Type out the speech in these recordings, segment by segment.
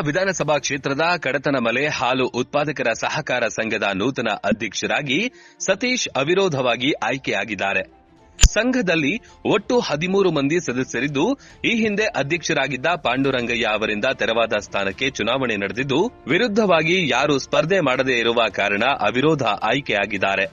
ವಿಧಾನಸಭಾ ಕ್ಷೇತ್ರದ ಕಡತನಮಲೆ ಹಾಲು ಉತ್ಪಾದಕರ ಸಹಕಾರ ಸಂಘದ ನೂತನ ಅಧ್ಯಕ್ಷರಾಗಿ ಸತೀಶ್ ಅವಿರೋಧವಾಗಿ ಆಯ್ಕೆಯಾಗಿದ್ದಾರೆ. ಸಂಘದಲ್ಲಿ ಒಟ್ಟು ಹದಿಮೂರು ಮಂದಿ ಸದಸ್ಯರಿದ್ದು, ಈ ಹಿಂದೆ ಅಧ್ಯಕ್ಷರಾಗಿದ್ದ ಪಾಂಡುರಂಗಯ್ಯ ಅವರಿಂದ ತೆರವಾದ ಸ್ಥಾನಕ್ಕೆ ಚುನಾವಣೆ ನಡೆದಿದ್ದು, ವಿರುದ್ಧವಾಗಿ ಯಾರು ಸ್ಪರ್ಧೆ ಮಾಡದೇ ಇರುವ ಕಾರಣ ಅವಿರೋಧ ಆಯ್ಕೆಯಾಗಿದ್ದಾರೆ.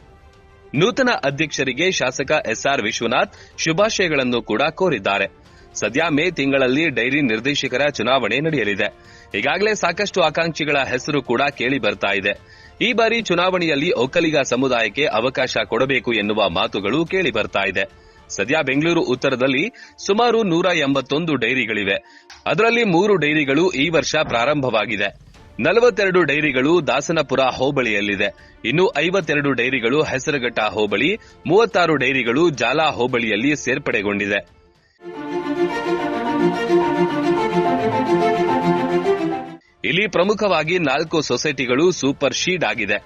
ನೂತನ ಅಧ್ಯಕ್ಷರಿಗೆ ಶಾಸಕ ಎಸ್ಆರ್ ವಿಶ್ವನಾಥ್ ಶುಭಾಶಯಗಳನ್ನು ಕೂಡ ಕೋರಿದ್ದಾರೆ. ಸದ್ಯ ಮೇ ತಿಂಗಳಲ್ಲಿ ಡೈರಿ ನಿರ್ದೇಶಕರ ಚುನಾವಣೆ ನಡೆಯಲಿದೆ. ಈಗಾಗಲೇ ಸಾಕಷ್ಟು ಆಕಾಂಕ್ಷಿಗಳ ಹೆಸರು ಕೂಡ ಕೇಳಿ ಬರ್ತಾ ಇದೆ. ಈ ಬಾರಿ ಚುನಾವಣೆಯಲ್ಲಿ ಒಕ್ಕಲಿಗ ಸಮುದಾಯಕ್ಕೆ ಅವಕಾಶ ಕೊಡಬೇಕು ಎನ್ನುವ ಮಾತುಗಳು ಕೇಳಿ ಬರ್ತಾ ಇದೆ. ಸದ್ಯ ಬೆಂಗಳೂರು ಉತ್ತರದಲ್ಲಿ ಸುಮಾರು ನೂರ ಎಂಬತ್ತೊಂದು ಡೈರಿಗಳಿವೆ. ಅದರಲ್ಲಿ ಮೂರು ಡೈರಿಗಳು ಈ ವರ್ಷ ಪ್ರಾರಂಭವಾಗಿದೆ. ನಲವತ್ತೆರಡು ಡೈರಿಗಳು ದಾಸನಪುರ ಹೋಬಳಿಯಲ್ಲಿದೆ. ಇನ್ನು ಐವತ್ತೆರಡು ಡೈರಿಗಳು ಹೆಸರಘಟ್ಟ ಹೋಬಳಿ, ಮೂವತ್ತಾರು ಡೈರಿಗಳು ಜಾಲಾ ಹೋಬಳಿಯಲ್ಲಿ ಸೇರ್ಪಡೆಗೊಂಡಿದೆ. ಇಲ್ಲಿ ಪ್ರಮುಖವಾಗಿ ನಾಲ್ಕು ಸೊಸೈಟಿಗಳು ಸೂಪರ್ ಶೀಡ್ ಆಗಿದೆ.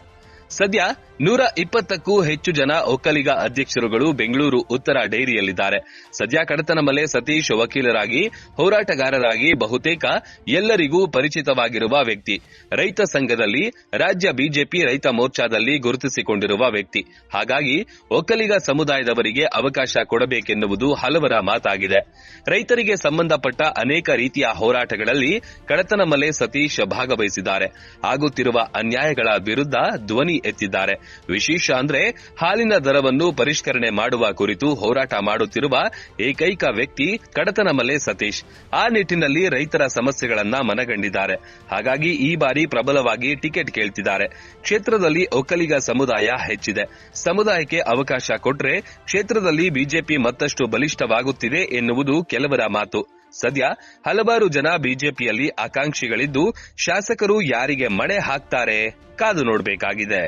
ಸದ್ಯ ನೂರ ಇಪ್ಪತ್ತಕ್ಕೂ ಹೆಚ್ಚು ಜನ ಒಕ್ಕಲಿಗ ಅಧ್ಯಕ್ಷರುಗಳು ಬೆಂಗಳೂರು ಉತ್ತರ ಡೈರಿಯಲ್ಲಿದ್ದಾರೆ. ಸದ್ಯ ಕಡತನಮಲೆ ಸತೀಶ್ ವಕೀಲರಾಗಿ, ಹೋರಾಟಗಾರರಾಗಿ ಬಹುತೇಕ ಎಲ್ಲರಿಗೂ ಪರಿಚಿತವಾಗಿರುವ ವ್ಯಕ್ತಿ. ರೈತ ಸಂಘದಲ್ಲಿ ರಾಜ್ಯ ಬಿಜೆಪಿ ರೈತ ಮೋರ್ಚಾದಲ್ಲಿ ಗುರುತಿಸಿಕೊಂಡಿರುವ ವ್ಯಕ್ತಿ. ಹಾಗಾಗಿ ಒಕ್ಕಲಿಗ ಸಮುದಾಯದವರಿಗೆ ಅವಕಾಶ ಕೊಡಬೇಕೆನ್ನುವುದು ಹಲವರ ಮಾತಾಗಿದೆ. ರೈತರಿಗೆ ಸಂಬಂಧಪಟ್ಟ ಅನೇಕ ರೀತಿಯ ಹೋರಾಟಗಳಲ್ಲಿ ಕಡತನಮಲೆ ಸತೀಶ್ ಭಾಗವಹಿಸಿದ್ದಾರೆ. ಆಗುತ್ತಿರುವ ಅನ್ಯಾಯಗಳ ವಿರುದ್ಧ ಧ್ವನಿ ಎತ್ತಿದ್ದಾರೆ. ವಿಶೇಷ ಅಂದ್ರೆ ಹಾಲಿನ ದರವನ್ನು ಪರಿಷ್ಕರಣೆ ಮಾಡುವ ಕುರಿತು ಹೋರಾಟ ಮಾಡುತ್ತಿರುವ ಏಕೈಕ ವ್ಯಕ್ತಿ ಕಡತನ ಮಲೆ ಸತೀಶ್. ಆ ನಿಟ್ಟಿನಲ್ಲಿ ರೈತರ ಸಮಸ್ಯೆಗಳನ್ನ ಮನಗಂಡಿದ್ದಾರೆ. ಹಾಗಾಗಿ ಈ ಬಾರಿ ಪ್ರಬಲವಾಗಿ ಟಿಕೆಟ್ ಕೇಳ್ತಿದ್ದಾರೆ. ಕ್ಷೇತ್ರದಲ್ಲಿ ಒಕ್ಕಲಿಗ ಸಮುದಾಯ ಹೆಚ್ಚಿದೆ. ಸಮುದಾಯಕ್ಕೆ ಅವಕಾಶ ಕೊಟ್ರೆ ಕ್ಷೇತ್ರದಲ್ಲಿ ಬಿಜೆಪಿ ಮತ್ತಷ್ಟು ಬಲಿಷ್ಠವಾಗುತ್ತಿದೆ ಎನ್ನುವುದು ಕೆಲವರ ಮಾತು. ಸದ್ಯ ಹಲವಾರು ಜನ ಬಿಜೆಪಿಯಲ್ಲಿ ಆಕಾಂಕ್ಷಿಗಳಿದ್ದು ಶಾಸಕರು ಯಾರಿಗೆ ಮಣೆ ಹಾಕ್ತಾರೆ ಕಾದು ನೋಡಬೇಕಾಗಿದೆ.